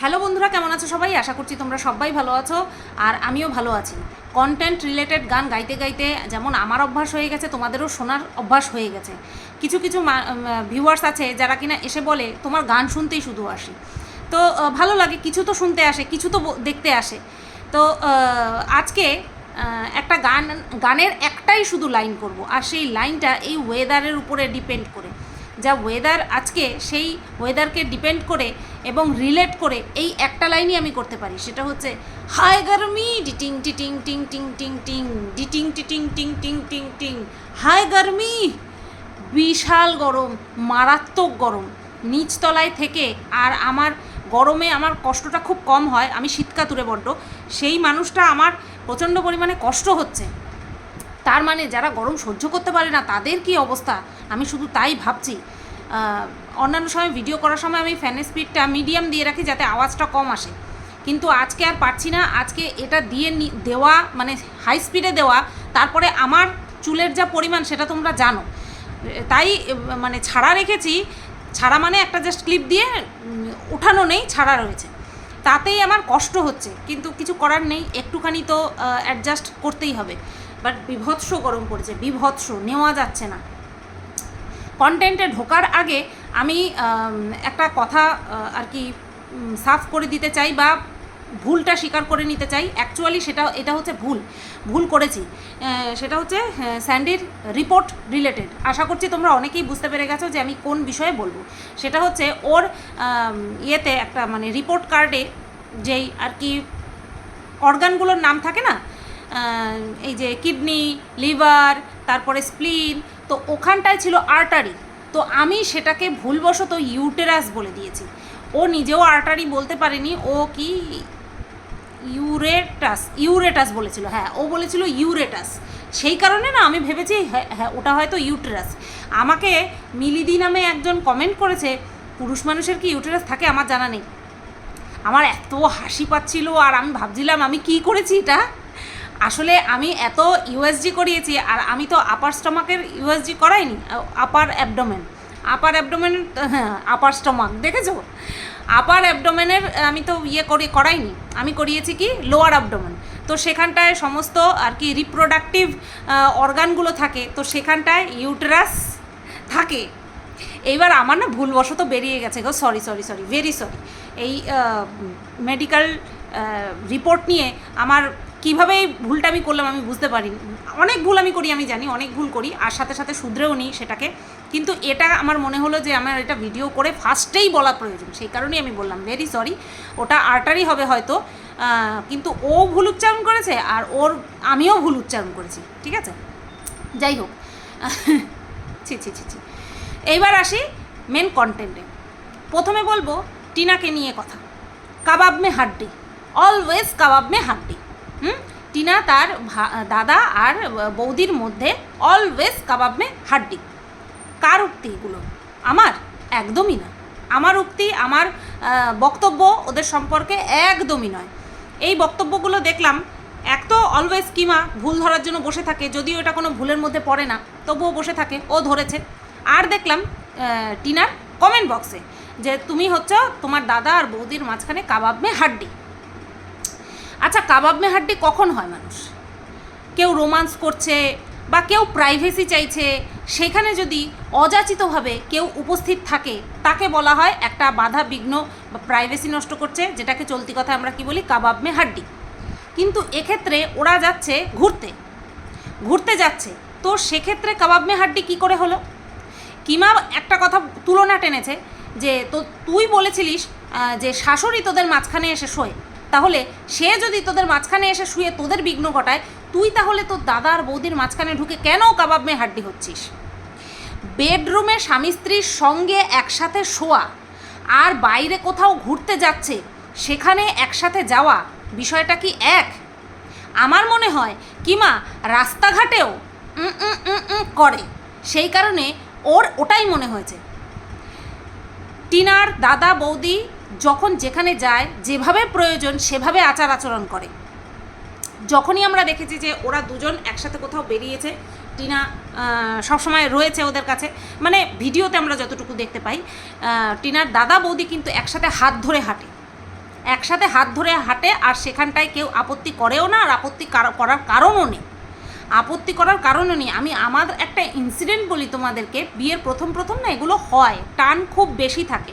Hello বন্ধুরা, কেমন আছো সবাই? আশা করছি তোমরা সবাই ভালো আছো আর আমিও ভালো আছি। কন্টেন্ট রিলেটেড গান গাইতে গাইতে যেমন আমার অভ্যাস হয়ে গেছে, তোমাদেরও শোনার অভ্যাস হয়ে গেছে। কিছু কিছু ভিউয়ার্স আছে যারা কিনা এসে বলে, তোমার গান শুনতেই শুধু আসি। তো ভালো লাগে, কিছু তো শুনতে আসে, কিছু তো দেখতে আসে। তো আজকে একটা গান, গানের একটাই শুধু লাইন করব আর সেই লাইনটা এই ওয়েদারের উপরে ডিপেন্ড করে। যা ওয়েদার আজকে সেই ওয়েদারকে ডিপেন্ড করে এবং রিলেট করে এই একটা লাইনই আমি করতে পারি। সেটা হচ্ছে হাই গরমি! ডিটিং, টিটিং, টিং টিং টিং টিং, ডিটিং, টিটিং, টিং টিং টিং টিং। হাই গরমি! বিশাল গরম, মারাত্মক গরম। নিচতলায় থেকে আর আমার গরমে আমার কষ্টটা খুব কম হয়, আমি শীতকাতুরে বড্ড। সেই মানুষটা আমার প্রচণ্ড পরিমাণে কষ্ট হচ্ছে। তার মানে যারা গরম সহ্য করতে পারে না, তাদের কি অবস্থা? আমি শুধু তাই ভাবছি। অন্যান্য সময় ভিডিও করার সময় আমি ফ্যানের স্পিডটা মিডিয়াম দিয়ে রাখি যাতে আওয়াজটা কম আসে। কিন্তু আজকে আর পারছি না, আজকে এটা দিয়ে দেওয়া মানে হাই স্পিডে দেওয়া, তারপরে আমার চুলের যা পরিমাণ সেটা তোমরা জানো। তাই মানে ছাড়া রেখেছি, ছাড়া মানে একটা জাস্ট ক্লিপ দিয়ে উঠানো নেই, ছাড়া রয়েছে। তাতেই আমার কষ্ট হচ্ছে, কিন্তু কিছু করার নেই, একটুখানি তো অ্যাডজাস্ট করতেই হবে। বাট বিভৎস গরম পড়েছে, বিভৎস, নেওয়া যাচ্ছে না। কন্টেন্টে ঢোকার আগে আমি একটা কথা আর কি সাফ করে দিতে চাই বা ভুলটা স্বীকার করে নিতে চাই। অ্যাকচুয়ালি সেটা, এটা হচ্ছে ভুল। ভুল করেছি। সেটা হচ্ছে স্যান্ডির রিপোর্ট রিলেটেড আশা করছি তোমরা অনেকেই বুঝতে পেরে গেছো যে আমি কোন বিষয়ে বলব। সেটা হচ্ছে ওর ইয়েতে একটা মানে রিপোর্ট কার্ডে যেই আর কি অর্গানগুলোর নাম থাকে না এই যে কিডনি, লিভার, তারপরে স্প্লিন তো ওখানটায় ছিল আর্টারি। তো আমি সেটাকে ভুলবশত ইউটেরাস বলে দিয়েছি। ও নিজেও আর্টারি বলতে পারেনি, ও কি ইউরেটাস ইউরেটাস বলেছিল হ্যাঁ ও বলেছিল ইউরেটাস। সেই কারণে না আমি ভেবেছি হ্যাঁ হ্যাঁ ওটা হয়তো ইউটেরাস। আমাকে মিলিদি নামে একজন কমেন্ট করেছে, পুরুষ মানুষের কি ইউটেরাস থাকে আমার জানা নেই। আমার এত হাসি পাচ্ছিল আর আমি ভাবছিলাম আমি কি করেছি এটা? আসলে আমি এত ইউএসজি করিয়েছি আর আমি তো আপার স্টমাকের ইউএসজি করাইনি আপার অ্যাবডোমেন আপার অ্যাবডোমেন হ্যাঁ আপার স্টমাক দেখেছ? আপার অ্যাবডোমেনের আমি তো ইয়ে করি, করাইনি। আমি করিয়েছি কি লোয়ার অ্যাবডোমেন তো সেখানটায় সমস্ত আর কি রিপ্রোডাক্টিভ অর্গানগুলো থাকে, তো সেখানটায় ইউটেরাস থাকে। এইবার আমার না ভুলবশত বেরিয়ে গেছে গো sorry sorry sorry very sorry এই মেডিকেল রিপোর্ট নিয়ে আমার কীভাবে এই ভুলটা আমি করলাম আমি বুঝতে পারিনি অনেক ভুল আমি করি, আমি জানি, অনেক ভুল করি, আর সাথে সাথে শুধরেও নিই সেটাকে। কিন্তু এটা আমার মনে হলো যে আমার এটা ভিডিও করে ফার্স্টেই বলা প্রয়োজন। সেই কারণেই আমি বললাম ভেরি সরি ওটা আর্টারি হবে হয়তো। কিন্তু ও ভুল উচ্চারণ করেছে আর ওর, আমিও ভুল উচ্চারণ করেছি, ঠিক আছে? যাই হোক। ছি ছি ছি ছি। এইবার আসি মেন কন্টেন্টে প্রথমে বলব, টিনাকে নিয়ে কথা। কাবাব মে হাড্ডি। অলওয়েজ কাবাব মে হাড্ডি। হুম? টিনা তার দাদা আর বৌদির মধ্যে অলওয়েজ কাবাব মে হাড্ডি। কার উক্তি এগুলো? আমার? একদমই না। আমার উক্তি, আমার বক্তব্য ওদের সম্পর্কে একদমই নয়। এই বক্তব্যগুলো দেখলাম, এক তো অলওয়েজ কিমা ভুল ধরার জন্য বসে থাকে, যদিও এটা কোনো ভুলের মধ্যে পড়ে না, তবুও বসে থাকে, ও ধরেছে। আর দেখলাম টিনার কমেন্ট বক্সে যে, তুমি হচ্ছে তোমার দাদা আর বৌদির মাঝখানে কাবাব মে হাড্ডি। আচ্ছা কাবাব মে হাড্ডি কখন হয় মানুষ? কেউ রোমান্স করছে বা কেউ প্রাইভেসি চাইছে, সেখানে যদি অযাচিতভাবে কেউ উপস্থিত থাকে, তাকে বলা হয় একটা বাধা বিঘ্ন বা প্রাইভেসি নষ্ট করছে, যেটাকে চলতি কথা আমরা কি বলি? কাবাব মে হাড্ডি। কিন্তু এক্ষেত্রে ওরা যাচ্ছে ঘুরতে। ঘুরতে যাচ্ছে। তো সেক্ষেত্রে কাবাব মে হাড্ডি কী করে হলো? কিমা একটা কথা তুলনা টেনেছে যে, তো তুই বলেছিলিস যে শাশুড়ি তোদের মাঝখানে এসে শোয়। তাহলে সে যদি তোদের মাঝখানে এসে শুয়ে তোদের বিঘ্ন ঘটায়, তুই তাহলে তোর দাদা আর বৌদির মাঝখানে ঢুকে কেন কাবাব মেয়ে হাড্ডি হচ্ছিস? বেডরুমে স্বামী স্ত্রীর সঙ্গে একসাথে শোয়া আর বাইরে কোথাও ঘুরতে যাচ্ছে, সেখানে একসাথে যাওয়া, বিষয়টা কি এক? আমার মনে হয় কিমা রাস্তাঘাটেও করে, সেই কারণে ওর ওটাই মনে হয়েছে। টিনার দাদা বৌদি যখন যেখানে যায়, যেভাবে প্রয়োজন সেভাবে আচার আচরণ করে। যখনই আমরা দেখেছি যে ওরা দুজন একসাথে কোথাও বেরিয়েছে, টিনা সবসময় রয়েছে ওদের কাছে মানে ভিডিওতে আমরা যতটুকু দেখতে পাই টিনার দাদা বৌদি কিন্তু একসাথে হাত ধরে হাঁটে। একসাথে হাত ধরে হাঁটে আর সেখানটায় কেউ আপত্তি করেও না আর আপত্তি কার- করার কারণও নেই। আপত্তি করার কারণও নেই। আমি আমার একটা ইনসিডেন্ট বলি তোমাদেরকে, বিয়ের প্রথম প্রথম না এগুলো হয়, টান খুব বেশি থাকে।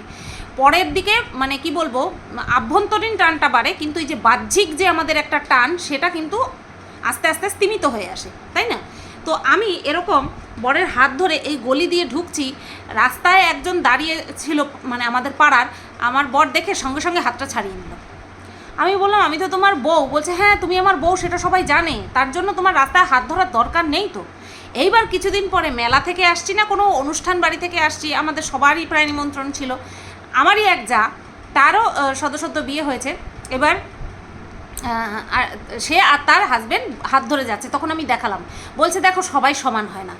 পরের দিকে মানে কি বলব, আভ্যন্তরীণ টানটা বাড়ে, কিন্তু এই যে বাহ্যিক যে আমাদের একটা টান, সেটা কিন্তু আস্তে আস্তে স্তিমিত হয়ে আসে, তাই না? তো আমি এরকম বরের হাত ধরে এই গলি দিয়ে ঢুকছি, রাস্তায় একজন দাঁড়িয়ে ছিল মানে আমাদের পাড়ার, আমার বর দেখে সঙ্গে সঙ্গে হাতটা ছাড়িয়ে নিল। আমি বললাম, আমি তো তোমার বউ। বলছে হ্যাঁ তুমি আমার বউ, সেটা সবাই জানে। তার জন্য তোমার রাস্তায় হাত ধরার দরকার নেই তো। এইবার কিছুদিন পরে মেলা থেকে আসছি না, কোনো অনুষ্ঠান বাড়ি থেকে আসছি, আমাদের সবারই প্রায় নিমন্ত্রণ ছিল। আমারই এক যা, তারও সদ্য সদ্য বিয়ে হয়েছে। এবার আর সে আর তার হাজবেন্ড হাত ধরে যাচ্ছে, তখন আমি দেখালাম। বলছে, দেখো, সবাই সমান হয় না।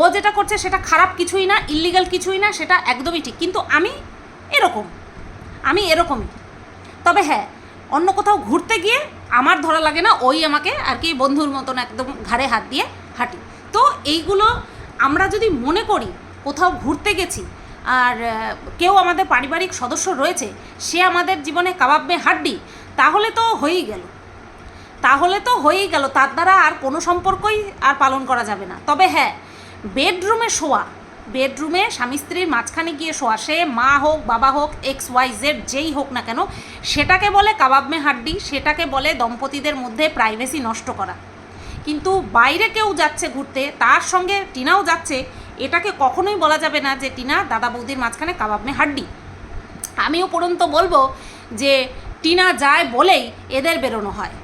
ও যেটা করছে, সেটা খারাপ কিছুই না ইল্লিগাল কিছুই না, সেটা একদমই ঠিক। কিন্তু আমি এরকম, আমি এরকমই। তবে হ্যাঁ অন্য কোথাও ঘুরতে গিয়ে আমার ধরা লাগে না, ওই আমাকে আর কি বন্ধুর মতন একদম ঘাড়ে হাত দিয়ে হাঁটি। তো এইগুলো আমরা যদি মনে করি, কোথাও ঘুরতে গেছি আর কেউ আমাদের পারিবারিক সদস্য রয়েছে, সে আমাদের জীবনে কাবাবে হাড্ডি, তাহলে তো হয়েই গেল। তাহলে তো হয়েই গেল, তার দ্বারা আর কোনো সম্পর্কই আর পালন করা যাবে না। তবে হ্যাঁ বেডরুমে শোয়া, বেডরুমে স্বামী স্ত্রীর মাঝখানে গিয়ে শোয়া, সে মা হোক, বাবা হোক, এক্স, ওয়াই, জেড, যেই হোক না কেন, সেটাকে বলে কাবাবমে হাড্ডি, সেটাকে বলে দম্পতিদের মধ্যে প্রাইভেসি নষ্ট করা। কিন্তু বাইরে কেউ যাচ্ছে ঘুরতে, তার সঙ্গে টিনাও যাচ্ছে এটাকে কখনোই বলা যাবে না যে টিনা দাদা বৌদির মাঝখানে কাবাবমে হাড্ডি। আমি উপরন্ত বলব যে টিনা যায় বলেই এদের বেরোনো হয়।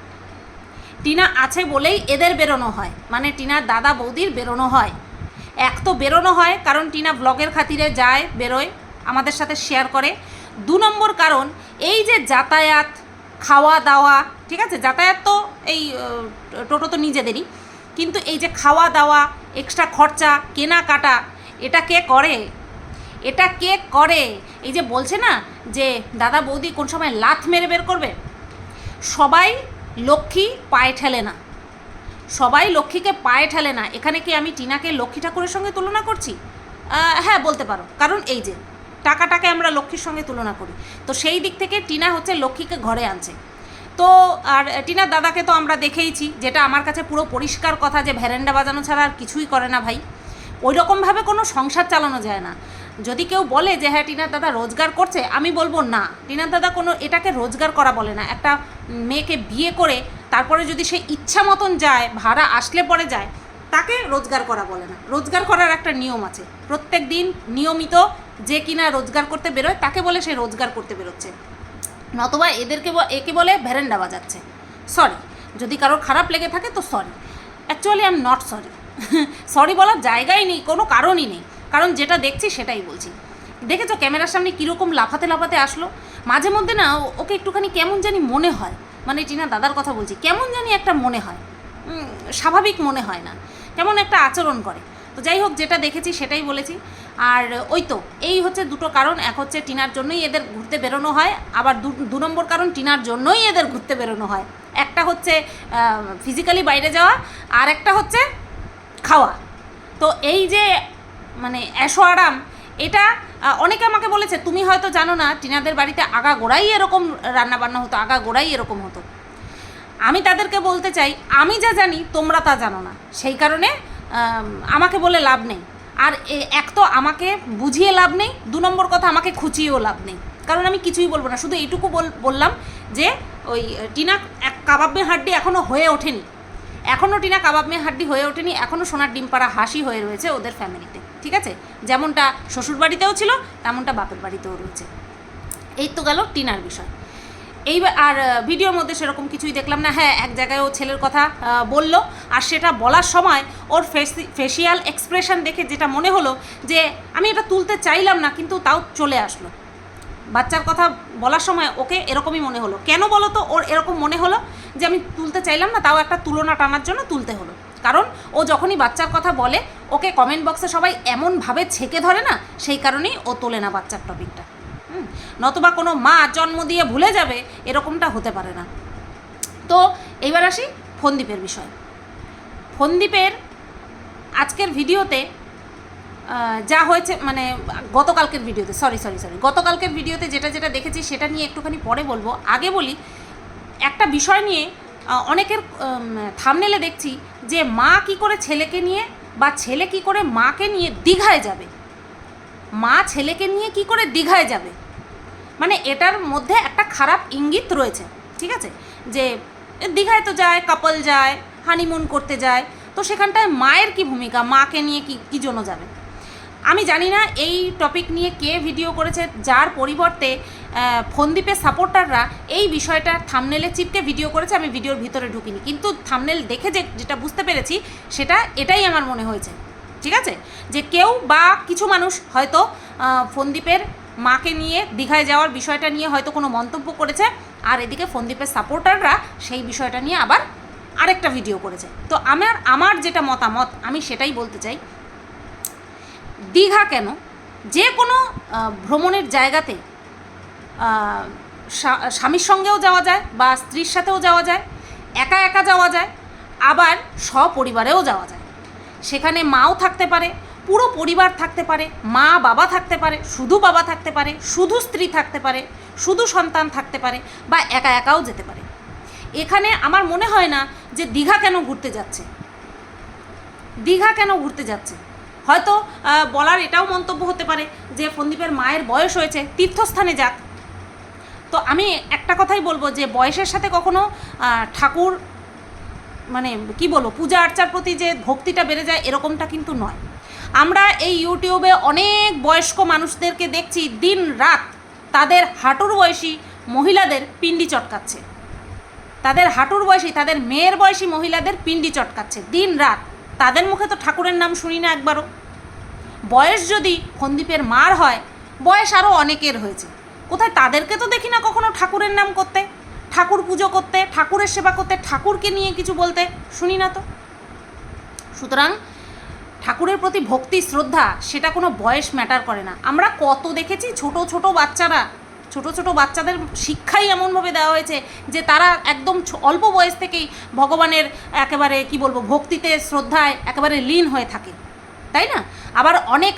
টিনা আছে বলেই এদের বেরোনো হয়। মানে টিনার দাদা বৌদির বেরোনো হয়। এক তো বেরোনো হয়, কারণ টিনা ব্লগের খাতিরে যায়, বেরোয়, আমাদের সাথে শেয়ার করে। দু নম্বর কারণ, এই যে যাতায়াত খাওয়া দাওয়া ঠিক আছে? যাতায়াত তো এই টোটো তো নিজেদেরই। কিন্তু এই যে খাওয়া দাওয়া এক্সট্রা খরচা, কেনাকাটা, এটা কে করে? এটা কে করে? এই যে বলছে না যে দাদা বৌদি কোন সময় লাথ মেরে বের করবে? সবাই লক্ষ্মী পায়ে ঠেলে না। সবাই লক্ষ্মীকে পায়ে ঠেলে না। এখানে কি আমি টিনাকে লক্ষ্মী ঠাকুরের সঙ্গে তুলনা করছি? হ্যাঁ বলতে পারো। কারণ এই যে, টাকাটাকে আমরা লক্ষ্মীর সঙ্গে তুলনা করি। তো সেই দিক থেকে টিনা হচ্ছে লক্ষ্মীকে ঘরে আনছে। তো আর টিনার দাদাকে তো আমরা দেখেইছি, যেটা আমার কাছে পুরো পরিষ্কার কথা যে ভ্যারেন্ডা বাজানো ছাড়া আর কিছুই করে না ভাই। ওই রকমভাবে কোনো সংসার চালানো যায় না। যদি কেউ বলে যে হ্যাঁ টিনার দাদা রোজগার করছে, আমি বলব, না টিনার দাদা কোনো এটাকে রোজগার করা বলে না। একটা মেয়েকে বিয়ে করে তারপরে যদি সে ইচ্ছা মতন যায়, ভাড়া আসলে পরে যায়, তাকে রোজগার করা বলে না। রোজগার করার একটা নিয়ম আছে। প্রত্যেক দিন নিয়মিত যে কিনা রোজগার করতে বেরোয়, তাকে বলে সে রোজগার করতে বেরোচ্ছে। নতবা এদেরকে একে বলে ভ্যারেন্ডা বাজাচ্ছে। সরি যদি কারোর খারাপ লেগে থাকে তো sorry actually I am not sorry sorry বলার জায়গাই নেই, কোনো কারণই নেই। কারণ যেটা দেখছি সেটাই বলছি। দেখেছ ক্যামেরার সামনে কীরকম লাফাতে লাফাতে আসলো? মাঝে মধ্যে না ওকে একটুখানি কেমন জানি মনে হয়। মানে টিনা দাদার কথা বলছি, কেমন জানি একটা মনে হয়। স্বাভাবিক মনে হয় না। কেমন একটা আচরণ করে। তো যাই হোক, যেটা দেখেছি সেটাই বলেছি। আর ওই তো, এই হচ্ছে দুটো কারণ, এক হচ্ছে টিনার জন্যই এদের ঘুরতে বেরোনো হয়, আবার দু নম্বর কারণ টিনার জন্যই এদের ঘুরতে বেরোনো হয়। একটা হচ্ছে ফিজিক্যালি বাইরে যাওয়া, আর একটা হচ্ছে খাওয়া। তো এই যে মানে এসো আরাম, এটা অনেকে আমাকে বলেছে, তুমি হয়তো জানো না, টিনাদের বাড়িতে আগা গোড়াই এরকম রান্না বান্না হতো, আগা গোড়াই এরকম হতো। আমি তাদেরকে বলতে চাই, আমি যা জানি, তোমরা তা জানো না। সেই কারণে আমাকে বলে লাভ নেই। আর এক তো আমাকে বুঝিয়ে লাভ নেই, দু নম্বর কথা আমাকে খুঁচিয়েও লাভ নেই। কারণ আমি কিছুই বলব না, শুধু এইটুকু বল- বললাম যে ওই টিনা এক কাবাবে হাড্ডি এখনও হয়ে ওঠেনি। এখনও টিনা কাবাব মেয়ে হাড্ডি হয়ে ওঠেনি এখনও সোনার ডিম পাড়া হাসি হয়ে রয়েছে ওদের ফ্যামিলিতে, ঠিক আছে? যেমনটা শ্বশুর বাড়িতেও ছিল, তেমনটা বাপের বাড়িতেও রয়েছে। এই তো গেল টিনার বিষয়। এইবার আর ভিডিওর মধ্যে সেরকম কিছুই দেখলাম না। হ্যাঁ এক জায়গায় ও ছেলের কথা বলল। আর সেটা বলার সময় ওর ফেসি ফেসিয়াল এক্সপ্রেশন দেখে যেটা মনে হলো যে, আমি এটা তুলতে চাইলাম না, কিন্তু তাও চলে আসলো। বাচ্চার কথা বলার সময় ওকে এরকমই মনে হলো। কেন বলো তো? ওর এরকম মনে হলো যে, আমি তুলতে চাইলাম না, তাও একটা তুলনা টানার জন্য তুলতে হলো। কারণ ও যখনই বাচ্চার কথা বলে, ওকে কমেন্ট বক্সে সবাই এমনভাবে ছেঁকে ধরে না, সেই কারণেই ও তোলে না বাচ্চার টপিকটা নতুবা কোনো মা জন্ম দিয়ে ভুলে যাবে, এরকমটা হতে পারে না। তো এইবার আসি ফন্দীপের বিষয়। ফন্দীপের আজকের ভিডিওতে যা হয়েছে মানে গতকালকের ভিডিওতে সরি সরি সরি গতকালকের ভিডিওতে যেটা যেটা দেখেছি সেটা নিয়ে একটুখানি পরে বলব। আগে বলি, একটা বিষয় নিয়ে অনেকের থামনেলে দেখছি যে মা কি করে ছেলেকে নিয়ে বা ছেলে কি করে মাকে নিয়ে দীঘায় যাবে। মা ছেলেকে নিয়ে কি করে দীঘায় যাবে? মানে এটার মধ্যে একটা খারাপ ইঙ্গিত রয়েছে ঠিক আছে? যে দীঘায় তো যায় কাপল যায় হানিমুন করতে যায় তো সেখানটায় মায়ের কি ভূমিকা মাকে নিয়ে কি কী জন্য যাবে? আমি জানি না এই টপিক নিয়ে কে ভিডিও করেছে যার পরিবর্তে আহ, ফন্দীপের সাপোর্টাররা এই বিষয়টা থামনেলে চিপকে ভিডিও করেছে আমি ভিডিওর ভিতরে ঢুকিনি। কিন্তু থামনেল দেখে যে যেটা বুঝতে পেরেছি সেটা এটাই আমার মনে হয়েছে ঠিক আছে? যে কেউ বা কিছু মানুষ হয়তো আহ, ফন্দীপের মাকে নিয়ে দীঘায় যাওয়ার বিষয়টা নিয়ে হয়তো কোনো মন্তব্য করেছে, আর এদিকে ফন্দীপের সাপোর্টাররা সেই বিষয়টা নিয়ে আবার আরেকটা ভিডিও করেছে। তো আমার আমার যেটা মতামত, আমি সেটাই বলতে চাই। দীঘা কেন? যে কোনো ভ্রমণের জায়গাতে স্বামীর সঙ্গেও যাওয়া যায় বা স্ত্রীর সাথেও যাওয়া যায়, একা একা যাওয়া যায়, আবার সপরিবারেও যাওয়া যায়। সেখানে মাও থাকতে পারে পুরো পরিবার থাকতে পারে, মা বাবা থাকতে পারে, শুধু বাবা থাকতে পারে, শুধু স্ত্রী থাকতে পারে, শুধু সন্তান থাকতে পারে বা একা একাও যেতে পারে। এখানে আমার মনে হয় না যে দীঘা কেন ঘুরতে যাচ্ছে। দীঘা কেন ঘুরতে যাচ্ছে? হয়তো বলার এটাও মন্তব্য হতে পারে যে ফন্দীপের মায়ের বয়স হয়েছে, তীর্থস্থানে যাক। তো আমি একটা কথাই বলব যে বয়সের সাথে কখনো ঠাকুর মানে কি বলব পূজা আর্চার প্রতি যে ভক্তিটা বেড়ে যায় এরকমটা কিন্তু নয়। আমরা এই ইউটিউবে অনেক বয়স্ক মানুষদেরকে দেখছি দিন রাত তাদের হাঁটুর বয়সী মহিলাদের পিণ্ডি চটকাচ্ছে। তাদের হাঁটুর বয়সী, তাদের মেয়ের বয়সী মহিলাদের পিণ্ডি চটকাচ্ছে দিন রাত। তাদের মুখে তো ঠাকুরের নাম শুনি না একবারও। বয়স যদি ফন্দীপের মার হয়, বয়স আরও অনেকের হয়েছে। কোথায় তাদেরকে তো দেখি না কখনো ঠাকুরের নাম করতে, ঠাকুর পুজো করতে, ঠাকুরের সেবা করতে, ঠাকুরকে নিয়ে কিছু বলতে শুনি না তো। সুতরাং ঠাকুরের প্রতি ভক্তি, শ্রদ্ধা, সেটা কোনো বয়স ম্যাটার করে না। আমরা কত দেখেছি ছোট ছোট বাচ্চারা, ছোট ছোট বাচ্চাদের শিক্ষাই এমনভাবে দেওয়া হয়েছে যে তারা একদম অল্প বয়স থেকেই ভগবানের একেবারে, কি বলব, ভক্তিতে, শ্রদ্ধায় একেবারে লীন হয়ে থাকে। তাই না? আবার অনেক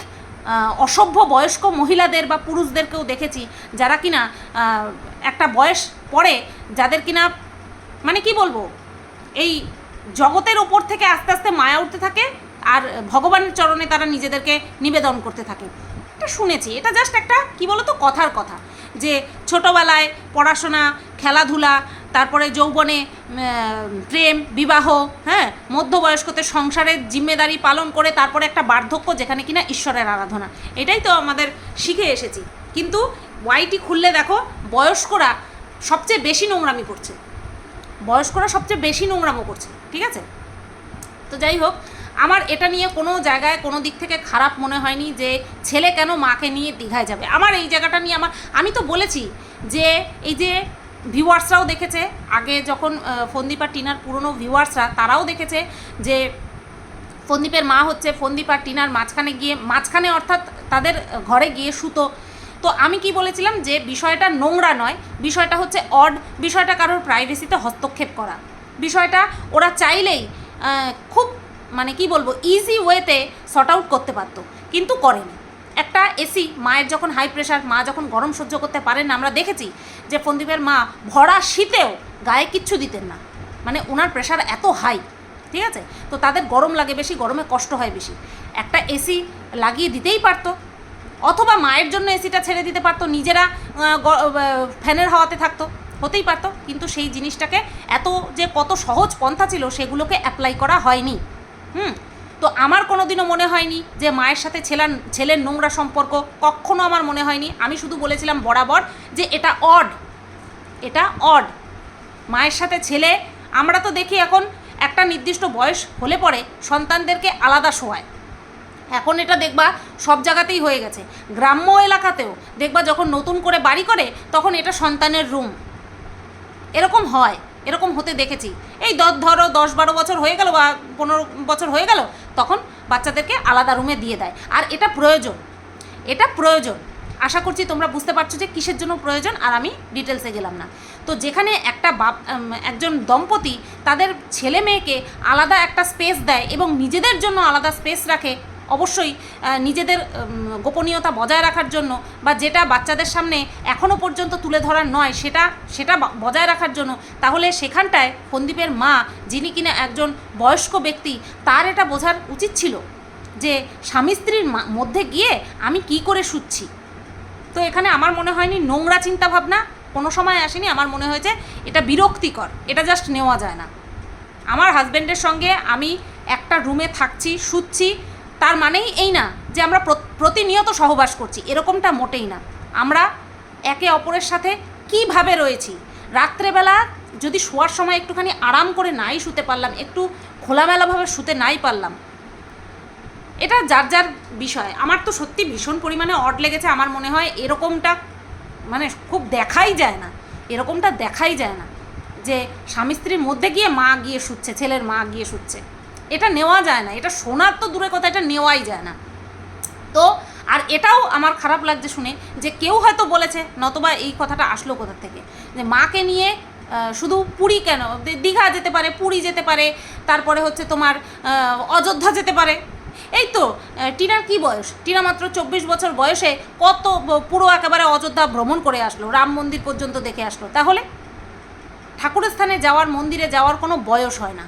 অসভ্য বয়স্ক মহিলাদের বা পুরুষদেরকেও দেখেছি যারা কিনা একটা বয়স পরে যাদের কিনা মানে কি বলব, এই জগতের ওপর থেকে আস্তে আস্তে মায়া উঠতে থাকে আর ভগবানের চরণে তারা নিজেদেরকে নিবেদন করতে থাকে। এটা শুনেছি। এটা জাস্ট একটা, কি বলতো, কথার কথা। যে ছোটোবেলায় পড়াশোনা, খেলাধুলা, তারপরে যৌবনে প্রেম, বিবাহ হ্যাঁ মধ্যবয়স্কতে সংসারের জিম্মেদারি পালন করে তারপরে একটা বার্ধক্য যেখানে কিনা ঈশ্বরের আরাধনা। এটাই তো আমাদের শিখে এসেছি। কিন্তু ওয়াইটি খুললে দেখো, বয়স্করা সবচেয়ে বেশি নোংরামি করছে। বয়স্করা সবচেয়ে বেশি নোংরামো করছে। ঠিক আছে? তো যাই হোক আমার এটা নিয়ে কোনো জায়গায় কোনো দিক থেকে খারাপ মনে হয়নি যে ছেলে কেন মাকে নিয়ে দীঘায় যাবে। আমার এই জায়গাটা নিয়ে আমার আমি তো বলেছি যে এই যে ভিউয়ার্সরাও দেখেছে, আগে যখন আর টিনার পুরনো ভিউয়ার্সরা তারাও দেখেছে যে ফন্দীপের মা হচ্ছে, ফন্দীপ আর টিনার মাঝখানে গিয়ে মাঝখানে অর্থাৎ তাদের ঘরে গিয়ে সুতো তো আমি কি বলেছিলাম যে বিষয়টা নোংরা নয়, বিষয়টা হচ্ছে অড বিষয়টা কারোর প্রাইভেসিতে হস্তক্ষেপ করা। বিষয়টা ওরা চাইলেই খুব মানে কি বলব ইজি ওয়েতে সর্ট আউট করতে পারতো, কিন্তু করেনি। একটা এসি মায়ের যখন হাই প্রেশার মা যখন গরম সহ্য করতে পারেন না, আমরা দেখেছি যে ফন্দীপের মা ভরা শীতেও গায়ে কিচ্ছু দিতেন না। মানে ওনার প্রেশার এত হাই ঠিক আছে? তো তাদের গরম লাগে বেশি, গরমে কষ্ট হয় বেশি। একটা এসি লাগিয়ে দিতেই পারতো, অথবা মায়ের জন্য এসিটা ছেড়ে দিতে পারতো, নিজেরা ফ্যানের হাওয়াতে থাকতো, হতেই পারতো, কিন্তু সেই জিনিসটাকে এত যে কত সহজ পন্থা ছিল, সেগুলোকে অ্যাপ্লাই করা হয়নি। হুম, তো আমার কোনোদিনও মনে হয়নি যে মায়ের সাথে ছেলার ছেলের নোংরা সম্পর্ক কখনো আমার মনে হয়নি। আমি শুধু বলেছিলাম বরাবর যে এটা অড এটা অড মায়ের সাথে ছেলে, আমরা তো দেখি এখন একটা নির্দিষ্ট বয়স হলে পরে সন্তানদেরকে আলাদা শোয়ায়। এখন এটা দেখবা সব জায়গাতেই হয়ে গেছে। গ্রাম্য এলাকাতেও দেখবা যখন নতুন করে বাড়ি করে, তখন এটা সন্তানের রুম এরকম হয়। এরকম হতে দেখেছি। এই দশ, ধরো দশ, বারো বছর হয়ে গেল বা পনেরো বছর হয়ে গেল, তখন বাচ্চাদেরকে আলাদা রুমে দিয়ে দেয়। আর এটা প্রয়োজন। এটা প্রয়োজন। আশা করছি তোমরা বুঝতে পারছ যে কিসের জন্য প্রয়োজন, আর আমি ডিটেলসে গেলাম না। তো যেখানে একটা বাপ একজন দম্পতি তাদের ছেলে মেয়েকে আলাদা একটা স্পেস দেয় এবং নিজেদের জন্য আলাদা স্পেস রাখে অবশ্যই নিজেদের গোপনীয়তা বজায় রাখার জন্য বা যেটা বাচ্চাদের সামনে এখনও পর্যন্ত তুলে ধরার নয়, সেটা সেটা বজায় রাখার জন্য, তাহলে সেখানটায় ফন্দীপের মা, যিনি কিনা একজন বয়স্ক ব্যক্তি, তার এটা বোঝার উচিত ছিল যে স্বামী স্ত্রীর মধ্যে গিয়ে আমি কি করে শুচ্ছি। তো এখানে আমার মনে হয়নি নোংরা চিন্তাভাবনা, কোনো সময় আসেনি, আমার মনে হয়েছে এটা বিরক্তিকর, এটা জাস্ট নেওয়া যায় না। আমার হাজব্যান্ডের সঙ্গে আমি একটা রুমে থাকছি, শুচ্ছি তার মানেই এই না যে আমরা প্রতিনিয়ত সহবাস করছি। এরকমটা মোটেই না। আমরা একে অপরের সাথে কীভাবে রয়েছি? রাত্রেবেলা যদি শোয়ার সময় একটুখানি আরাম করে নাই শুতে পারলাম, একটু খোলামেলাভাবে শুতে নাই পারলাম, এটা যার যার বিষয়। আমার তো সত্যি ভীষণ পরিমাণে অড লেগেছে। আমার মনে হয় এরকমটা মানে খুব দেখাই যায় না। এরকমটা দেখাই যায় না যে স্বামী স্ত্রীর মধ্যে গিয়ে মা গিয়ে শুচ্ছে, ছেলের মা গিয়ে শুচ্ছে। এটা নেওয়া যায় না। এটা শোনার তো দূরের কথা, এটা নেওয়াই যায় না। তো, আর এটাও আমার খারাপ লাগছে শুনে যে কেউ হয়তো বলেছে, নতবা এই কথাটা আসলো কোথা থেকে? যে মাকে নিয়ে শুধু পুরী কেন? দীঘা যেতে পারে, পুরী যেতে পারে, তারপরে হচ্ছে তোমার অযোধ্যা যেতে পারে। এই তো টিনার কি বয়স? টিনা মাত্র চব্বিশ বছর বয়সে কত পুরো একেবারে অযোধ্যা ভ্রমণ করে আসলো, রাম মন্দির পর্যন্ত দেখে আসলো? তাহলে ঠাকুরের স্থানে যাওয়ার, মন্দিরে যাওয়ার কোনো বয়স হয় না।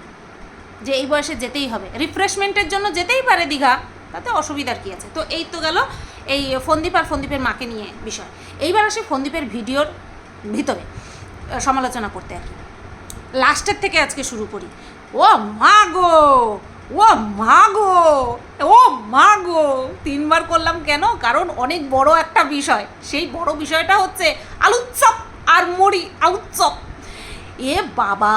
যে এই বয়সে যেতেই হবে। রিফ্রেশমেন্টের জন্য যেতেই পারে দীঘা, তাতে অসুবিধার কী আছে? তো এই তো গেল এই ফন্দীপ আর ফন্দীপের মাকে নিয়ে বিষয়। এইবার আসি ফন্দীপের ভিডিওর ভিতরে সমালোচনা করতে আর কি। লাস্টের থেকে আজকে শুরু করি। ও মা গো! ও মা গো! ও মা গো! তিনবার করলাম কেন? কারণ অনেক বড় একটা বিষয়। সেই বড় বিষয়টা হচ্ছে চপ আর আলুর চপ এ বাবা,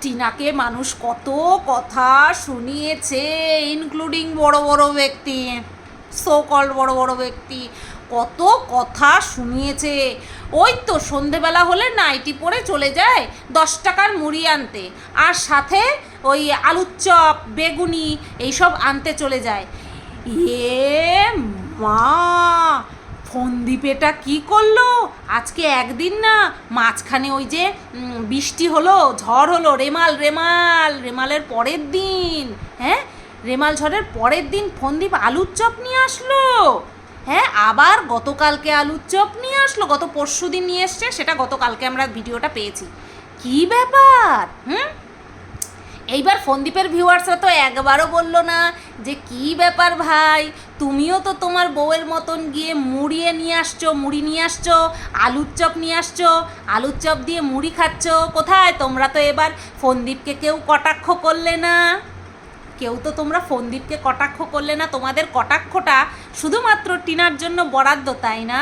টিনাকে মানুষ কত কথা শুনিয়েছে ইনক্লুডিং বড় বড় ব্যক্তি সো কল বড় বড় ব্যক্তি, কত কথা শুনিয়েছে। ওই তো সন্ধেবেলা হলে নাইটি পরে চলে যায় দশ টাকার মুড়ি আনতে, আর সাথে ওই আলুর চপ, বেগুনি, এইসব আনতে চলে যায়। এ মা ফন্দীপেটা কি করল? আজকে একদিন না মাঝখানে ওই যে বৃষ্টি হলো, ঝড় হলো, রেমাল রেমাল, রেমালের পরের দিন হ্যাঁ? রেমাল ঝড়ের পরের দিন ফন্দীপ আলুর চপ নিয়ে আসলো। হ্যাঁ আবার গতকালকে আলুর চপ নিয়ে আসলো, গত পরশু দিন নিয়ে এসছে, সেটা গতকালকে আমরা ভিডিওটা পেয়েছি। কি ব্যাপার? হুম? এইবার ফন্দীপের ভিউয়ার্সরা তো একবারও বলল না যে, কি ব্যাপার ভাই? তুমিও তো তোমার বউয়ের মতন গিয়ে মুড়িয়ে নিয়ে আসছো, মুড়ি নিয়ে আসছো, আলুর চপ নিয়ে আসছো, আলুর চপ দিয়ে মুড়ি খাচ্ছ, কোথায়? তোমরা তো এবার ফন্দীপকে কেউ কটাক্ষ করলে না। কেউ তো তোমরা ফন্দীপকে কটাক্ষ করলে না। তোমাদের কটাক্ষটা শুধুমাত্র টিনার জন্য বরাদ্দ, তাই না?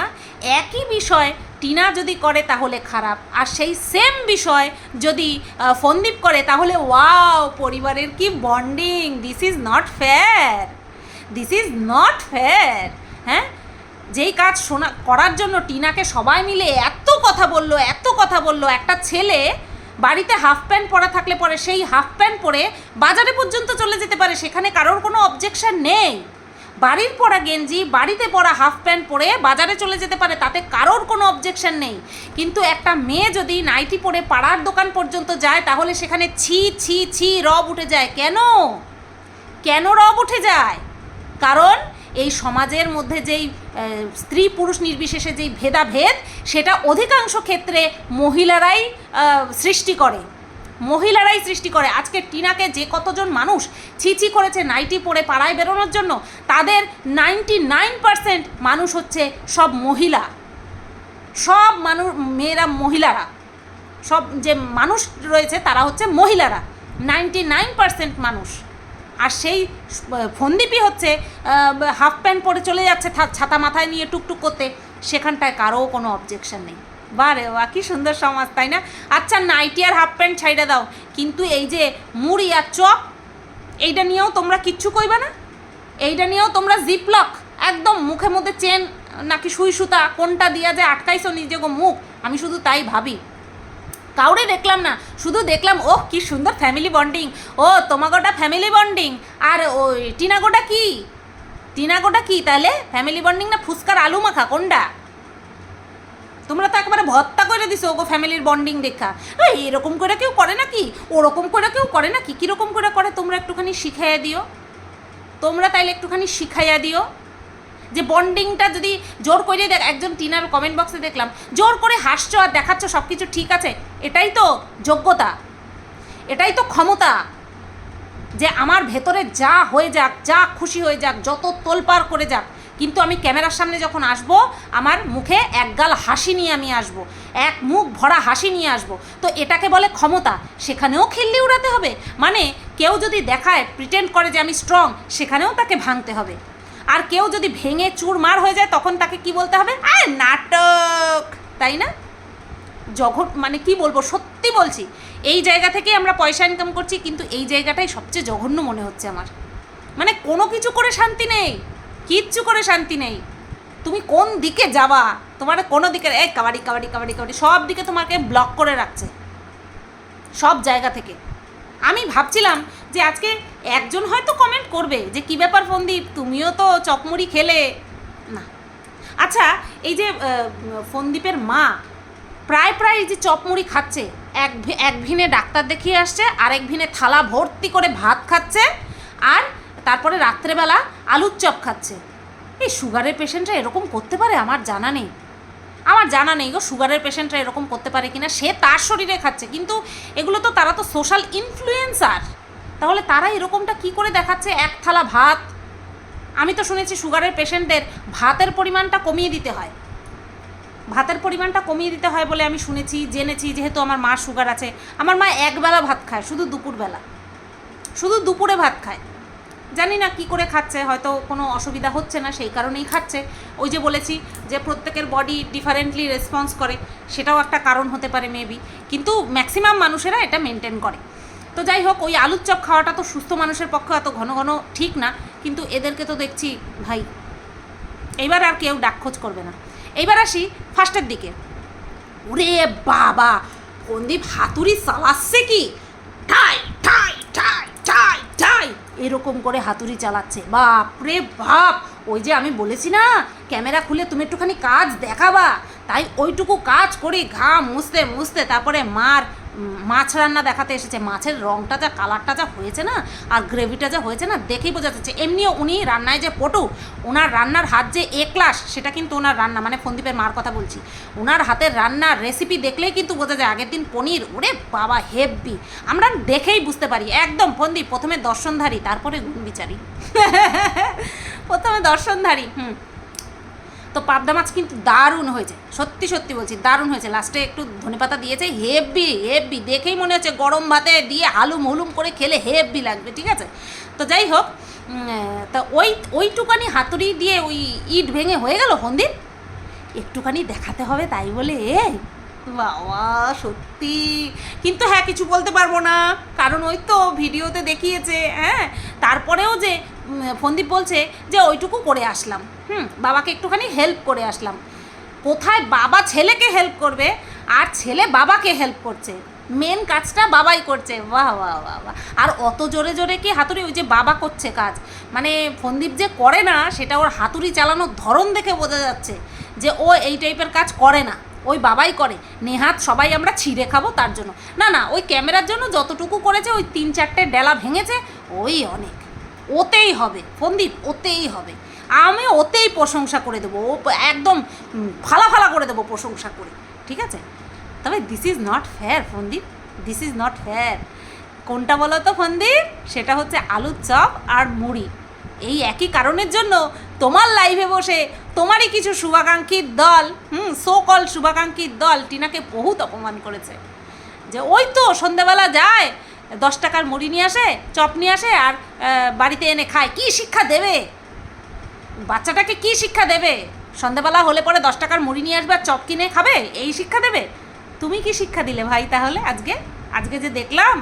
একই বিষয় টিনা যদি করে তাহলে খারাপ। আর সেই সেম বিষয় যদি ফন্দীপ করে তাহলে ওয়াও পরিবারের কি bonding this is not fair this is not fair হ্যাঁ? যেই কাজ শোনা, করার জন্য টিনাকে সবাই মিলে এত কথা বলল, এত কথা বলল। একটা ছেলে বাড়িতে হাফ প্যান্ট পরা থাকলে পরে সেই হাফ প্যান্ট পরে বাজারে পর্যন্ত চলে যেতে পারে, সেখানে কারোর কোনো অবজেকশন নেই। বাড়ির পরা গেঞ্জি, বাড়িতে পরা হাফ প্যান্ট পরে বাজারে চলে যেতে পারে, তাতে কারোর কোনো অবজেকশন নেই। কিন্তু একটা মেয়ে যদি নাইটি পরে পাড়ার দোকান পর্যন্ত যায়, তাহলে সেখানে ছি ছি ছি, রব উঠে যায়। কেন? কেন রব উঠে যায়? কারণ এই সমাজের মধ্যে যেই স্ত্রী পুরুষ নির্বিশেষে যেই ভেদাভেদ, সেটা অধিকাংশ ক্ষেত্রে মহিলারাই সৃষ্টি করে। মহিলারাই সৃষ্টি করে। আজকে টিনাকে যে কতজন মানুষ ছিচি করেছে, নাইটি পরে পাড়ায় বেরোনোর জন্য, তাদের নাইনটি নাইন পার্সেন্ট মানুষ হচ্ছে সব মহিলা। সব মানুষ মেয়েরা মহিলারা। সব যে মানুষ রয়েছে, তারা হচ্ছে মহিলারা। নাইনটি নাইন পার্সেন্ট মানুষ। আর সেই ফন্দীপই হচ্ছে হাফ প্যান্ট পরে চলে যাচ্ছে ছাতা মাথায় নিয়ে টুকটুক করতে। সেখানটায় কারও কোনো অবজেকশন নেই। বারে বা কি সুন্দর সমাজ, তাই না? আচ্ছা নাইটি আর হাফ প্যান্ট ছাইড়ে দাও। কিন্তু এই যে মুড়ি আর চপ, এইটা নিয়েও তোমরা কিচ্ছু কইবা না? এইটা নিয়েও তোমরা জিপলক, একদম মুখে মধ্যে চেন, নাকি সুই সুতা, কোনটা দিয়া যে আটকাইছো নিজে গো মুখ? আমি শুধু তাই ভাবি। কাউরে দেখলাম না, শুধু দেখলাম, ওহ, কি সুন্দর ফ্যামিলি বন্ডিং ও, তোমাগোটা ফ্যামিলি বন্ডিং আর ওই, টিনাগোটা কি? টিনাগোটা কি তাহলে ফ্যামিলি বন্ডিং না ফুচকার আলু মাখা, কোনটা? তোমরা তো একেবারে ভত্তা করে দিছো ওগো ফ্যামিলির বন্ডিং দেখা। এরকম করে কেউ করে নাকি? ওরকম করে কেউ করে নাকি? কীরকম করে করে তোমরা একটুখানি শিখিয়ে দিও? তোমরা তাইলে একটুখানি শিখাইয়া দিও? যে বন্ডিংটা যদি জোর করে দেখ, একজন টিনার কমেন্ট বক্সে দেখলাম, জোর করে হাসছো আর দেখাচ্ছ সব কিছু ঠিক আছে, এটাই তো যোগ্যতা। এটাই তো ক্ষমতা। যে আমার ভেতরে যা হয়ে যাক, যা খুশি হয়ে যাক, যত তোলপাড় করে যাক কিন্তু আমি ক্যামেরার সামনে যখন আসব, আমার মুখে একগাল হাসি নিয়ে আমি আসব। এক মুখ ভরা হাসি নিয়ে আসব। তো এটাকে বলে ক্ষমতা। সেখানেও খিল্লি উড়াতে হবে। মানে কেউ যদি দেখায় প্রিটেন্ড করে যে আমি স্ট্রং সেখানেও তাকে ভাঙতে হবে। আর কেউ যদি ভেঙে চুরমার হয়ে যায়, তখন তাকে কি বলতে হবে? আর নাটক! তাই না? জঘট মানে কি বলব, সত্যি বলছি। এই জায়গা থেকে আমরা পয়সা ইনকাম করছি, কিন্তু এই জায়গাটাই সবচেয়ে জঘন্য মনে হচ্ছে আমার। মানে কোনো কিছু করে শান্তি নেই। কিচ্ছু করে শান্তি নেই। তুমি কোন দিকে যাবা? তোমার কোনো দিকে এই কাবাডি কাবাডি কাবাডি কাবাডি, সব দিকে তোমাকে ব্লক করে রাখছে। সব জায়গা থেকে। আমি ভাবছিলাম যে আজকে একজন হয়তো কমেন্ট করবে যে, কি ব্যাপার ফন্দীপ? তুমিও তো চকমুড়ি খেলে। না। আচ্ছা এই যে ফন্দীপের মা প্রায় প্রায় এই যে চপমুড়ি খাচ্ছে, এক এক ভিনে ডাক্তার দেখিয়ে আসছে, আরেক ভিনে থালা ভর্তি করে ভাত খাচ্ছে, আর তারপরে রাত্রেবেলা আলুর চপ খাচ্ছে। এই সুগারের পেশেন্টরা এরকম করতে পারে? আমার জানা নেই। আমার জানা নেই গো, সুগারের পেশেন্টরা এরকম করতে পারে কিনা? সে তার শরীরে খাচ্ছে। কিন্তু এগুলো তো তারা তো সোশ্যাল ইনফ্লুয়েন্সার তাহলে তারা এরকমটা কি করে দেখাচ্ছে? এক থালা ভাত। আমি তো শুনেছি সুগারের পেশেন্টদের ভাতের পরিমাণটা কমিয়ে দিতে হয়। ভাতের পরিমাণটা কমিয়ে দিতে হয় বলে আমি শুনেছি, জেনেছি, যেহেতু আমার মা সুগার আছে। আমার মা একবেলা ভাত খায়, শুধু দুপুরবেলা। শুধু দুপুরে ভাত খায়। জানি না কি করে খাচ্ছে, হয়তো কোনো অসুবিধা হচ্ছে না, সেই কারণেই খাচ্ছে। ওই যে বলেছি যে প্রত্যেকের বডি ডিফারেন্টলি রেসপন্স করে, সেটাও একটা কারণ হতে পারে মেবি কিন্তু ম্যাক্সিমাম মানুষেরা এটা মেনটেন করে। তো যাই হোক, ওই আলুর চপ খাওয়াটা তো সুস্থ মানুষের পক্ষে এত ঘন ঘন ঠিক না, কিন্তু এদেরকে তো দেখছি, ভাই এইবার আর কেউ ডাকখোঁজ করবে না। এইবার আসি ফার্স্টের দিকে। ওরে বাবা ফন্দীপ হাতুড়ি চালাচ্ছে কি? ঠাই ঠাই ঠাই। ঠাই ঠাই এরকম করে হাতুড়ি চালাচ্ছে। বাপ রে বাপ। ওই যে আমি বলেছি না, ক্যামেরা খুলে তুমি একটুখানি কাজ দেখাবা। তাই ওইটুকু কাজ করে, ঘা মুছতে মুছতে, তারপরে মার মাছ রান্না দেখাতে এসেছে। মাছের রঙটা যা কালারটা যা হয়েছে না, আর গ্রেভিটা যা হয়েছে না, দেখেই বোঝা যাচ্ছে। এমনিও উনি রান্নায় যে পটু, ওনার রান্নার হাত যে এ ক্লাস সেটা কিন্তু ওনার রান্না মানে ফন্দীপের মার কথা বলছি। ওনার হাতের রান্নার রেসিপি দেখলেই কিন্তু বোঝা যায়, আগের দিন পনির, ওরে বাবা, হেব্বি। আমরা দেখেই বুঝতে পারি। একদম ফন্দীপ, প্রথমে দর্শনধারী, তারপরে গুণবিচারী। প্রথমে দর্শনধারী, হুম। তো পাবদা মাছ কিন্তু দারুণ হয়েছে। সত্যি সত্যি বলছি, দারুণ হয়েছে। লাস্টে একটু ধনেপাতা দিয়েছে হেভি হেভি দেখেই মনে হচ্ছে গরম ভাতে দিয়ে হালুম হুলুম করে খেলে হেভি লাগবে, ঠিক আছে? তো যাই হোক তা ওই, ওইটুকানি হাতুড়ি দিয়ে ওই ইট ভেঙে হয়ে গেল হন্দির একটুখানি দেখাতে হবে তাই বলে বাবা, সত্যি। কিন্তু হ্যাঁ কিছু বলতে পারব না। কারণ ওই তো ভিডিওতে দেখিয়েছে হ্যাঁ? তারপরেও যে ফন্দীপ বলছে যে, ওইটুকু করে আসলাম। হুম, বাবাকে একটুখানি হেল্প করে আসলাম। কোথায় বাবা ছেলেকে হেল্প করবে? আর ছেলে বাবাকে হেল্প করছে। মেন কাজটা বাবাই করছে। বাহ বাহ বাহ বাহ। আর অত জোরে জোরে কি হাতুড়ি ওই যে বাবা করছে কাজ? মানে ফন্দীপ যে করে না, সেটা ওর হাতুড়ি চালানোর ধরন দেখে বোঝা যাচ্ছে যে, ও এই টাইপের কাজ করে না। ওই বাবাই করে। নেহাত সবাই আমরা ছিঁড়ে খাব তার জন্য। না না, ওই ক্যামেরার জন্য যতটুকু করেছে, ওই তিন চারটে ডেলা ভেঙেছে, ওই অনেক। ওতেই হবে ফন্দীপ ওতেই হবে। আমি ওতেই প্রশংসা করে দেবো। ও একদম ফালা ফালা করে দেবো প্রশংসা করে। ঠিক আছে? তবে দিস ইজ নট ফেয়ার ফন্দীপ দিস ইজ নট ফেয়ার কোনটা বলো তো ফন্দীপ সেটা হচ্ছে আলুর চপ আর মুড়ি। এই একই কারণের জন্য তোমার লাইভে বসে তোমারই কিছু শুভাকাঙ্ক্ষীর দল, হুম সো কল শুভাকাঙ্ক্ষীর দল টিনাকে বহুত অপমান করেছে। যে ওই তো সন্ধেবেলা যায়, দশ টাকার মুড়ি নিয়ে আসে, চপ নিয়ে আসে আর বাড়িতে এনে খায়। কি শিক্ষা দেবে? বাচ্চাটাকে কি শিক্ষা দেবে? সন্ধ্যাবেলা হলে পরে দশ টাকার মুড়ি নিয়ে আসবে আর চপ কিনে খাবে? এই শিক্ষা দেবে? তুমি কি শিক্ষা দিলে ভাই তাহলে আজকে? আজকে যে দেখলাম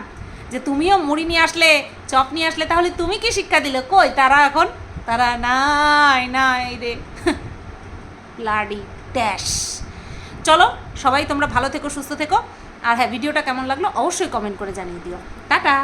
যে তুমিও মুড়ি নিয়ে আসলে, চপ নিয়ে আসলে, তাহলে তুমি কি শিক্ষা দিলে? কই তারা এখন তারা, নাই নাই রে। লাডি ড্যাশ। চলো, সবাই তোমরা ভালো থেকো, সুস্থ থেকো। আর হ্যাঁ ভিডিওটা কেমন লাগল অবশ্যই কমেন্ট করে জানিয়ে দিও। টাটা!